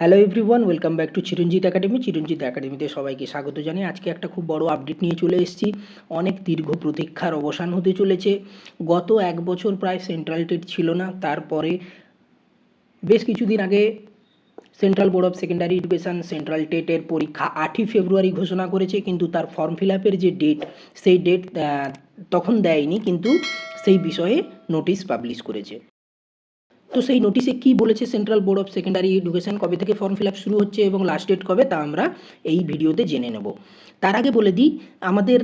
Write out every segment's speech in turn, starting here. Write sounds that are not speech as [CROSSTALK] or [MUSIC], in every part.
Hello everyone welcome back to Chiranjit academy Chiranjit একাডেমিতে সবাইকে স্বাগত জানাই। আজকে একটা খুব বড় আপডেট নিয়ে চলে এসেছি। অনেক দীর্ঘ প্রতীক্ষার অবসান হতে চলেছে। গত এক বছর প্রায় সেন্ট্রাল টেট ছিল না, তারপরে বেশ কিছুদিন আগে Central Board of Secondary Education Central টেটের পরীক্ষা আটই ফেব্রুয়ারি ঘোষণা করেছে, কিন্তু তার ফর্ম ফিল আপের যে ডেট সেই ডেট তখন দেয়নি, কিন্তু সেই বিষয়ে নোটিশ পাবলিশ করেছে। তো সেই নোটিশে কি বলেছে Central Board of Secondary Education কবে থেকে ফর্ম ফিল আপ শুরু হচ্ছে এবং লাস্ট ডেট কবে? তা আমরা এই ভিডিওতে জেনে নেব। তার আগে বলে দিই, আমাদের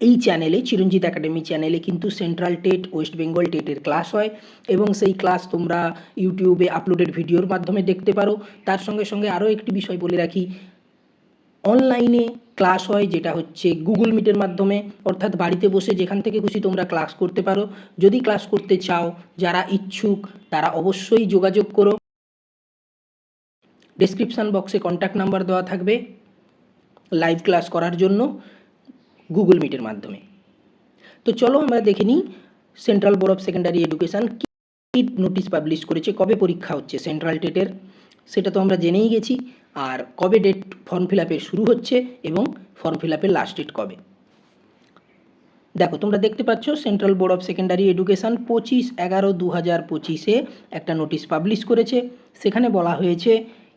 এই চ্যানেলে চিরঞ্জিত একাডেমি চ্যানেলে কিন্তু সেন্ট্রাল টেট ওয়েস্ট বেঙ্গল টেটের ক্লাস হয় এবং সেই ক্লাস তোমরা ইউটিউবে আপলোডেড ভিডিওর মাধ্যমে দেখতে পারো। তার সঙ্গে সঙ্গে আরও একটি বিষয় বলে রাখি অনলাইনে ক্লাস হয়, যেটা হচ্ছে গুগল মিটের মাধ্যমে। অর্থাৎ বাড়িতে বসে যেখান থেকে খুশি তোমরা ক্লাস করতে পারো। যদি ক্লাস করতে চাও, যারা ইচ্ছুক, তারা অবশ্যই যোগাযোগ করো। ডেসক্রিপশান বক্সে কন্ট্যাক্ট নাম্বার দেওয়া থাকবে লাইভ ক্লাস করার জন্য গুগল মিটের মাধ্যমে। তো চলো আমরা দেখে নিই Central Board of Secondary Education key notice publish করেছে, কবে পরীক্ষা হচ্ছে সেন্ট্রাল টেটের সেটা তো আমরা জেনেই গেছি। আর কবে ডেট ফর্ম ফিল আপের শুরু হচ্ছে এবং ফর্ম ফিল আপের লাস্ট ডেট কবে? দেখো, তোমরা দেখতে পাচ্ছ Central Board of Secondary Education পঁচিশ এগারো দু হাজার পঁচিশে একটা নোটিশ পাবলিশ করেছে। সেখানে বলা হয়েছে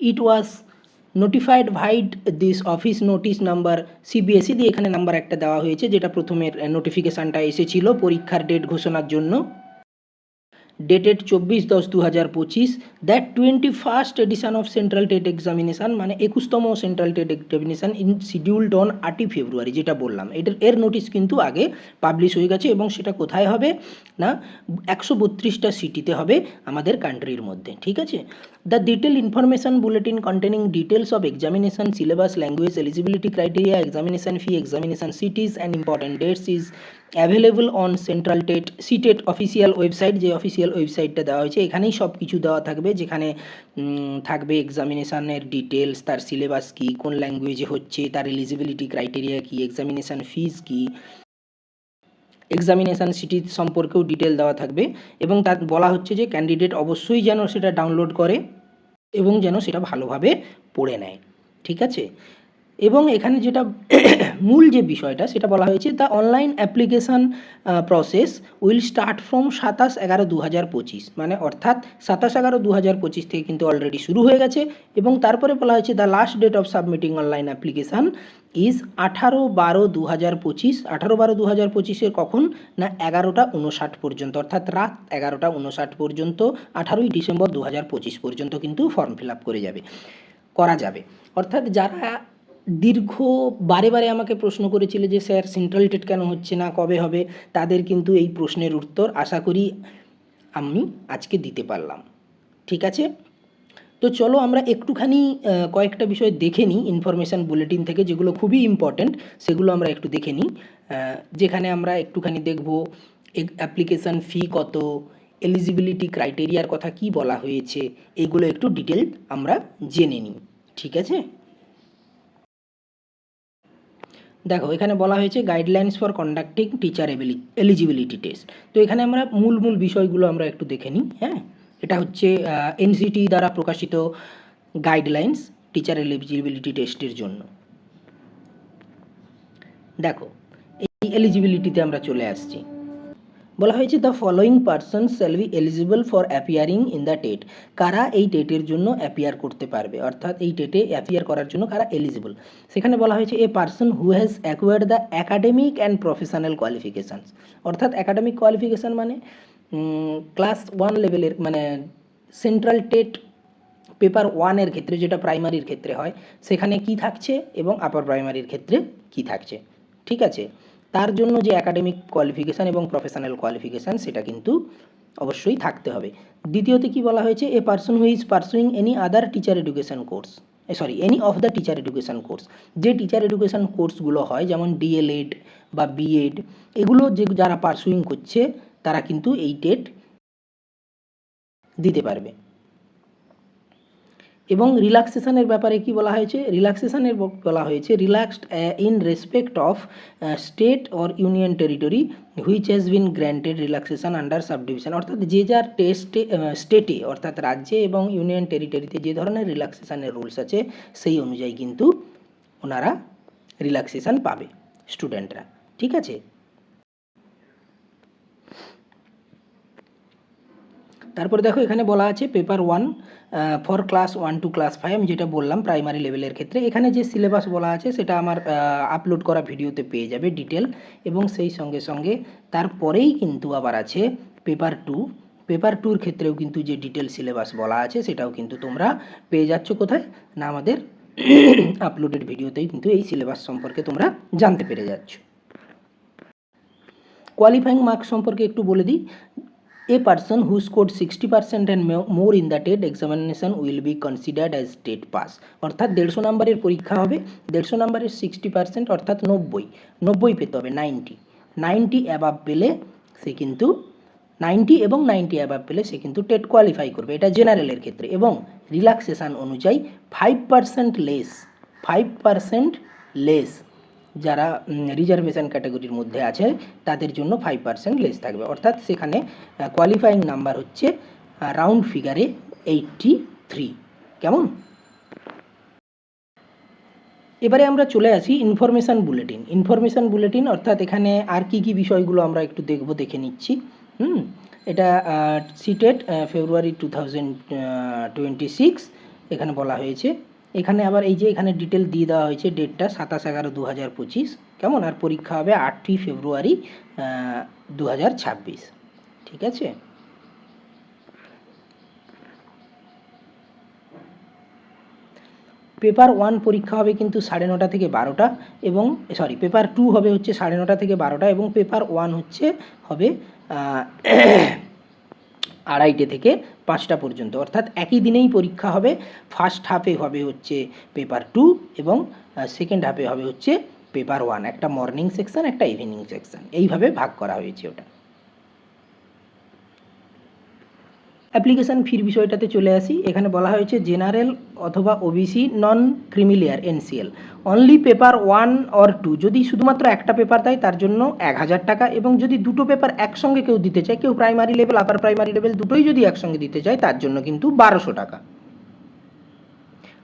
it was notified vide this office notice number CBSE দিয়ে এখানে নাম্বার একটা দেওয়া হয়েছে, যেটা প্রথমের নোটিফিকেশানটা এসেছিল পরীক্ষার ডেট ঘোষণার জন্য। ডেটেড চব্বিশ দশ দু হাজার পঁচিশ that twenty first edition of Central TET examination মানে একুশতম Central TET examination in scheduled on আটই ফেব্রুয়ারি, যেটা বললাম। এটার, এর নোটিশ কিন্তু আগে পাবলিশ হয়ে গেছে এবং সেটা কোথায় হবে? না, একশো বত্রিশটা সিটিতে হবে আমাদের কান্ট্রির মধ্যে, ঠিক আছে? The detail information bulletin containing details of examination syllabus language eligibility criteria examination fee examination cities and important dates is available on Central TET CTET official website যে অফিসিয়াল ওয়েবসাইটটা দেওয়া হয়েছে, এখানেই সব কিছু দেওয়া থাকবে, যেখানে থাকবে এক্সামিনেশানের ডিটেলস তার সিলেবাস কী, কোন ল্যাঙ্গুয়েজে হচ্ছে, তার এলিজিবিলিটি ক্রাইটেরিয়া কী এক্সামিনেশান ফিজ কী এক্সামিনেশান সিটি সম্পর্কেও ডিটেল দেওয়া থাকবে এবং তার বলা হচ্ছে যে ক্যান্ডিডেট অবশ্যই যেন সেটা ডাউনলোড করে এবং যেন সেটা ভালোভাবে পড়ে নেয়। ঠিক আছে? এবং এখানে যেটা [COUGHS] মূল যে বিষয়টা, সেটা বলা হয়েছে the online application process will start from সাতাশ এগারো দু হাজার পঁচিশ। মানে অর্থাৎ সাতাশ এগারো দু হাজার পঁচিশ থেকে কিন্তু অলরেডি শুরু হয়ে গেছে এবং তারপরে বলা হয়েছে the last date of submitting online application is আঠারো বারো দু হাজার পঁচিশ, আঠারো বারো দু হাজার পঁচিশের কখন না এগারোটা উনষাট পর্যন্ত, অর্থাৎ রাত এগারোটা উনষাট পর্যন্ত, আঠারোই ডিসেম্বর দু হাজার পঁচিশ পর্যন্ত কিন্তু ফর্ম ফিল আপ করে যাবে, করা যাবে। অর্থাৎ যারা দীর্ঘ, বারে বারে আমাকে প্রশ্ন করেছিল যে, স্যার সেন্ট্রাল টেট কেন হচ্ছে না? কবে হবে? তাদের কিন্তু এই প্রশ্নের উত্তর আশা করি আমি আজকে দিতে পারলাম। ঠিক আছে? তো চলো আমরা একটুখানি কয়েকটা বিষয় দেখে নিই ইনফরমেশান বুলেটিন থেকে, যেগুলো খুবই ইম্পর্ট্যান্ট সেগুলো আমরা একটু দেখে নিই। যেখানে আমরা একটুখানি দেখব অ্যাপ্লিকেশান ফি কত এলিজিবিলিটি ক্রাইটেরিয়ার কথা কি বলা হয়েছে, এগুলো একটু ডিটেল আমরা জেনে নিই, ঠিক আছে? দেখো, এখানে বলা হয়েছে guidelines for conducting teacher eligibility test তো এখানে আমরা মূল মূল বিষয়গুলো আমরা একটু দেখে নিই হ্যাঁ? এটা হচ্ছে এনসিটি দ্বারা প্রকাশিত গাইডলাইন্স টিচার এলিজিবিলিটি টেস্টের জন্য। দেখো, এই এলিজিবিলিটিতে আমরা চলে আসছি। বলা হয়েছে the following person shall be eligible for appearing in the TET কারা এই টেটের জন্য অ্যাপিয়ার করতে পারবে? অর্থাৎ এই টেটে অ্যাপিয়ার করার জন্য কারা এলিজিবল সেখানে বলা হয়েছে a person who has acquired the academic and professional qualifications অর্থাৎ অ্যাকাডেমিক কোয়ালিফিকেশান মানে ক্লাস ওয়ান লেভেলের মানে সেন্ট্রাল টেট পেপার ওয়ানের ক্ষেত্রে যেটা প্রাইমারির ক্ষেত্রে হয়, সেখানে কি থাকছে এবং আপার প্রাইমারির ক্ষেত্রে কি থাকছে, ঠিক আছে? তার জন্য যে একাডেমিক কোয়ালিফিকেশান এবং প্রফেশনাল কোয়ালিফিকেশান সেটা কিন্তু অবশ্যই থাকতে হবে। দ্বিতীয়তে কি বলা হয়েছে? A person who is pursuing any other teacher education course sorry any of the teacher education course যে টিচার এডুকেশন কোর্সগুলো হয়, যেমন ডিএলএড বা বিএড এগুলো যে যারা পার্সুইং করছে তারা কিন্তু এই টেট দিতে পারবে। এবং রিল্যাক্সেশনের ব্যাপারে কি বলা হয়েছে? রিল্যাক্সেশনের বলা হয়েছে relaxed in respect of state or union territory which has been granted relaxation under subdivision অর্থাৎ যে যার টেস্টে স্টেটে অর্থাৎ রাজ্যে এবং ইউনিয়ন টেরিটরিতে যে ধরনের রিল্যাক্সেশনের রুলস আছে, সেই অনুযায়ী কিন্তু ওনারা রিল্যাক্সেশন পাবে স্টুডেন্টরা ঠিক আছে? তারপরে দেখো এখানে বলা আছে paper one for class one to class five আমি যেটা বললাম প্রাইমারি লেভেলের ক্ষেত্রে। এখানে যে সিলেবাস বলা আছে সেটা আমার আপলোড করা ভিডিওতে পেয়ে যাবে ডিটেল এবং সেই সঙ্গে সঙ্গে তারপরেই কিন্তু আবার আছে পেপার টু পেপার টুর ক্ষেত্রেও কিন্তু যে ডিটেল সিলেবাস বলা আছে সেটাও কিন্তু তোমরা পেয়ে যাচ্ছ কোথায়? না আমাদের [COUGHS] আপলোডেড ভিডিওতেই কিন্তু এই সিলেবাস সম্পর্কে তোমরা জানতে পেরে যাচ্ছ। কোয়ালিফাইং মার্কস সম্পর্কে একটু বলে দিই। A person who scored 60% and mo- more in the TET examination will be considered as state pass. অর্থাৎ দেড়শো নাম্বারের পরীক্ষা হবে, দেড়শো নাম্বারের সিক্সটি পার্সেন্ট অর্থাৎ নব্বই নব্বই পেতে হবে নাইনটি নাইনটি অ্যাবাভ পেলে সে কিন্তু নাইনটি এবং নাইনটি অ্যাবাভ পেলে সে কিন্তু টেট কোয়ালিফাই করবে। এটা জেনারেলের ক্ষেত্রে। এবং রিল্যাক্সেশন অনুযায়ী five percent less five percent less যারা রিজার্ভেশন ক্যাটাগরির মধ্যে আছে, তাদের জন্য ফাইভ পার্সেন্ট লেস থাকবে। অর্থাৎ সেখানে কোয়ালিফাইং নাম্বার হচ্ছে রাউন্ড ফিগারে এইটটি থ্রি কেমন? এবারে আমরা চলে আসি ইনফরমেশান বুলেটিন ইনফরমেশান বুলেটিন অর্থাৎ এখানে আর কি কি বিষয়গুলো আমরা একটু দেখব, দেখে নিচ্ছি। হুম? এটা CTET February two thousand twenty six এখানে বলা হয়েছে। এখানে আবার এই যে এখানে ডিটেল দিয়ে দেওয়া হয়েছে ডেটটা সাতাশ এগারো দু হাজার পঁচিশ। কেমন? আর পরীক্ষা হবে আটই ফেব্রুয়ারি দু হাজার ছাব্বিশ। ঠিক আছে? পেপার ওয়ান পরীক্ষা হবে কিন্তু সাড়ে নটা থেকে বারোটা এবং সরি পেপার টু হবে হচ্ছে সাড়ে নটা থেকে বারোটা এবং পেপার ওয়ান হচ্ছে, হবে আড়াইটে থেকে পাঁচটা পর্যন্ত। অর্থাৎ একই দিনেই পরীক্ষা হবে। ফার্স্ট হাফে হবে হচ্ছে পেপার টু এবং সেকেন্ড হাফে হবে হচ্ছে পেপার ওয়ান একটা মর্নিং সেকশান একটা ইভিনিং সেকশান এইভাবে ভাগ করা হয়েছে ওটা। অ্যাপ্লিকেশান ফির বিষয়টাতে চলে আসি। এখানে বলা হয়েছে জেনারেল অথবা OBC non creamy layer, NCL. Only paper one or two যদি শুধুমাত্র একটা পেপার দেয়, তার জন্য এক হাজার টাকা এবং যদি দুটো পেপার একসঙ্গে কেউ দিতে চায়, কেউ primary level upper primary level দুটোই যদি একসঙ্গে দিতে চায়, তার জন্য কিন্তু বারোশো টাকা।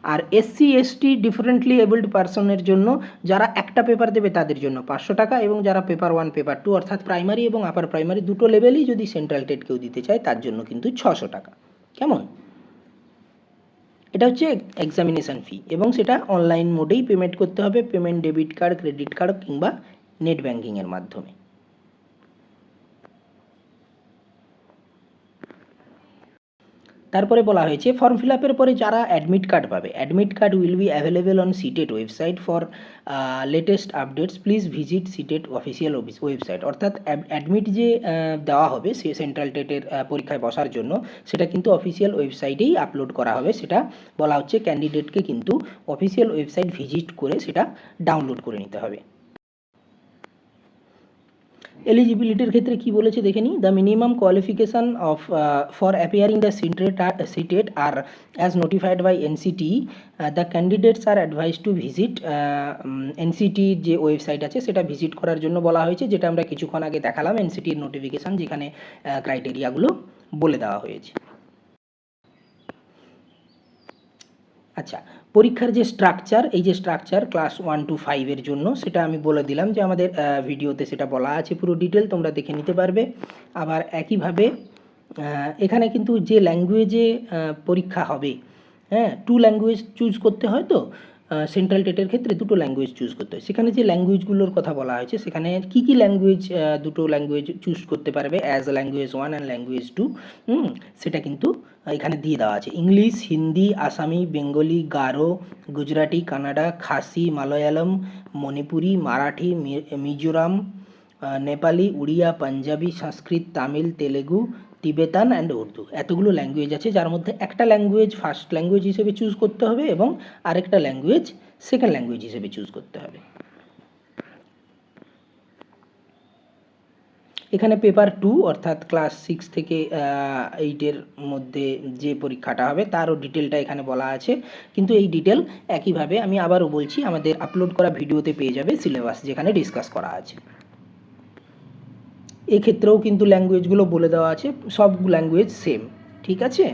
আর এসসি এসটি ডিফারেন্টলি এবলড পার্সনের জন্য যারা একটা পেপার দেবে তাদের জন্য পাঁচশো টাকা এবং যারা পেপার ওয়ান পেপার টু অর্থাৎ প্রাইমারি এবং আপার প্রাইমারি দুটো লেভেলই যদি সেন্ট্রাল টেট কেউ দিতে চায় তার জন্য কিন্তু ছশো টাকা। কেমন? এটা হচ্ছে এক্সামিনেশান ফি এবং সেটা অনলাইন মোডেই পেমেন্ট করতে হবে payment debit card credit card কিংবা নেট ব্যাঙ্কিংয়ের মাধ্যমে। তারপরে বলা হয়েছে ফর্ম ফিল আপের পরে যারা অ্যাডমিট কার্ড পাবে admit card will be available on CTET website for latest updates please visit CTET official website অর্থাৎ অ্যাডমিট যে দেওয়া হবে, সে সেন্ট্রাল টেটের পরীক্ষায় বসার জন্য, সেটা কিন্তু অফিসিয়াল ওয়েবসাইটেই আপলোড করা হবে। সেটা বলা হচ্ছে ক্যান্ডিডেটকে কিন্তু অফিসিয়াল ওয়েবসাইট ভিজিট করে সেটা ডাউনলোড করে নিতে হবে। এলিজিবিলিটির ক্ষেত্রে কি বলেছে দেখে নিই? The minimum qualification of for appearing the CTET CTET are as notified by NCT the candidates are advised to visit এনসিটির যে ওয়েবসাইট আছে, সেটা ভিজিট করার জন্য বলা হয়েছে, যেটা আমরা কিছুক্ষণ আগে দেখালাম এনসিটির নোটিফিকেশান যেখানে ক্রাইটেরিয়াগুলো বলে দেওয়া হয়েছে। আচ্ছা পরীক্ষার যে স্ট্রাকচার এই যে স্ট্রাকচার ক্লাস ওয়ান টু ফাইভের জন্য, সেটা আমি বলে দিলাম যে আমাদের ভিডিওতে সেটা বলা আছে, পুরো ডিটেল তোমরা দেখে নিতে পারবে। আবার একইভাবে এখানে কিন্তু যে ল্যাঙ্গুয়েজে পরীক্ষা হবে হ্যাঁ টু ল্যাঙ্গুয়েজ চুজ করতে হয় তো সেন্ট্রাল টেটের ক্ষেত্রে দুটো ল্যাঙ্গুয়েজ চুজ করতে হয়। সেখানে যে ল্যাঙ্গুয়েজগুলোর কথা বলা হয়েছে, সেখানে কী কী ল্যাঙ্গুয়েজ দুটো ল্যাঙ্গুয়েজ চুজ করতে পারবে? As language one and language two সেটা কিন্তু এখানে দিয়ে দেওয়া আছে। English, Hindi, Assamese, Bengali, Garo, Gujarati, Kannada, Khasi, Malayalam, Manipuri, Marathi Mizoram Nepali, Oriya, Punjabi, Sanskrit, Tamil, Telugu Tibetan and Urdu এতগুলো ল্যাঙ্গুয়েজ আছে, যার মধ্যে একটা ল্যাঙ্গুয়েজ ফার্স্ট ল্যাঙ্গুয়েজ হিসেবে চুজ করতে হবে এবং আরেকটা ল্যাঙ্গুয়েজ সেকেন্ড ল্যাঙ্গুয়েজ হিসেবে চুজ করতে হবে। এখানে পেপার টু অর্থাৎ ক্লাস সিক্স থেকে এইটের মধ্যে যে পরীক্ষাটা হবে, তারও ডিটেলটা এখানে বলা আছে। কিন্তু এই ডিটেল একইভাবে আমি আবারও বলছি, আমাদের আপলোড করা ভিডিওতে পেয়ে যাবে সিলেবাস যেখানে ডিসকাস করা আছে। এক্ষেত্রেও কিন্তু ল্যাঙ্গুয়েজগুলো বলে দেওয়া আছে, সব ল্যাঙ্গুয়েজ সেম ঠিক আছে?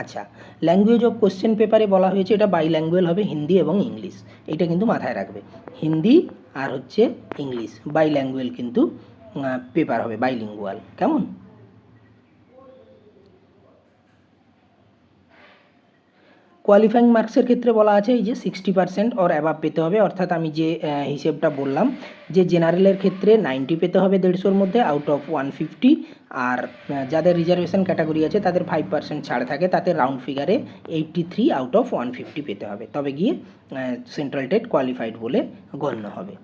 আচ্ছা ল্যাঙ্গুয়েজ অফ কোশ্চেন পেপারে বলা হয়েছে এটা বাই ল্যাঙ্গুয়েজ হবে, হিন্দি এবং ইংলিশ, এটা কিন্তু মাথায় রাখবে। হিন্দি আর হচ্ছে ইংলিশ বাই ল্যাঙ্গুয়েজ কিন্তু পেপার হবে বাইলিঙ্গুয়াল কেমন? কোয়ালিফাইং মার্কসের ক্ষেত্রে বলা আছে, এই যে সিক্সটি পার্সেন্ট ওর অ্যাভাব পেতে হবে। অর্থাৎ আমি যে হিসেবটা বললাম, যে জেনারেলের ক্ষেত্রে নাইনটি পেতে হবে দেড়শোর মধ্যে আউট অফ ওয়ান ফিফটি আর যাদের রিজার্ভেশন ক্যাটাগরি আছে, তাদের ফাইভ পার্সেন্ট ছাড় থাকে, তাতে round ফিগারে eighty three out of one fifty পেতে হবে। তবে গিয়ে সেন্ট্রাল টেট কোয়ালিফাইড বলে গণ্য হবে।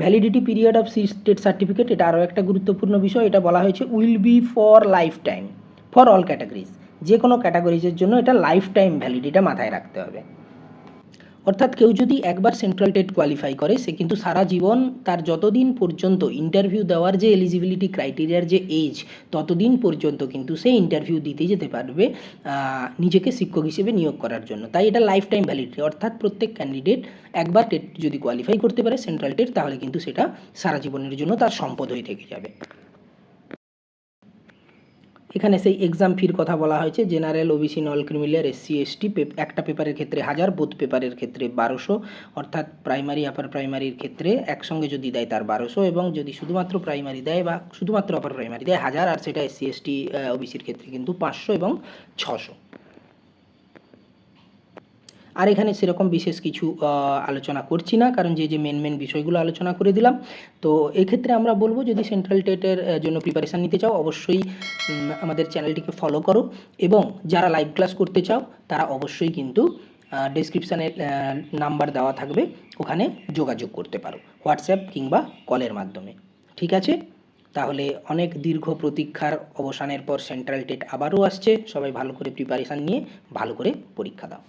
Validity period of CTET certificate এটা আরও একটা গুরুত্বপূর্ণ বিষয়। এটা বলা হয়েছে will be for life time for all categories. যে কোনো ক্যাটাগরিজের জন্য এটা লাইফ টাইম ভ্যালিডিটা মাথায় রাখতে হবে। অর্থাৎ কেউ যদি একবার সেন্ট্রাল টেট কোয়ালিফাই করে, সে কিন্তু সারা জীবন তার যতদিন পর্যন্ত ইন্টারভিউ দেওয়ার যে এলিজিবিলিটি ক্রাইটেরিয়ার যে এজ, ততদিন পর্যন্ত কিন্তু সে ইন্টারভিউ দিতে যেতে পারবে নিজেকে শিক্ষক হিসেবে নিয়োগ করার জন্য। তাই এটা লাইফ টাইম ভ্যালিডিটি। অর্থাৎ প্রত্যেক ক্যান্ডিডেট একবার টেট যদি কোয়ালিফাই করতে পারে সেন্ট্রাল টেট, তাহলে কিন্তু সেটা সারা জীবনের জন্য তার সম্পদ হয়ে থেকে যাবে। এখানে সেই এক্সাম ফির কথা বলা হয়েছে। General OBC non creamy layer SC ST একটা পেপারের ক্ষেত্রে হাজার বোধ পেপারের ক্ষেত্রে বারোশো। অর্থাৎ প্রাইমারি আপার প্রাইমারির ক্ষেত্রে একসঙ্গে যদি দেয় তার বারোশো এবং যদি শুধুমাত্র প্রাইমারি দেয় বা শুধুমাত্র আপার প্রাইমারি দেয়, হাজার আর সেটা এসসি এসটি ওবিসির ক্ষেত্রে কিন্তু পাঁচশো এবং ছশো। আর এখানে সেরকম বিশেষ কিছু আলোচনা করছি না, কারণ যে যে মেন মেন বিষয়গুলো আলোচনা করে দিলাম। তো এক্ষেত্রে আমরা বলব, যদি সেন্ট্রাল টেটের জন্য প্রিপারেশান নিতে চাও, অবশ্যই আমাদের চ্যানেলটিকে ফলো করো এবং যারা লাইভ ক্লাস করতে চাও, তারা অবশ্যই কিন্তু ডিসক্রিপশানে নাম্বার দেওয়া থাকবে, ওখানে যোগাযোগ করতে পারো হোয়াটসঅ্যাপ কিংবা কলের মাধ্যমে। ঠিক আছে? তাহলে অনেক দীর্ঘ প্রতীক্ষার অবসানের পর সেন্ট্রাল টেট আবারও আসছে। সবাই ভালো করে প্রিপারেশান নিয়ে, ভালো করে পরীক্ষা দাও।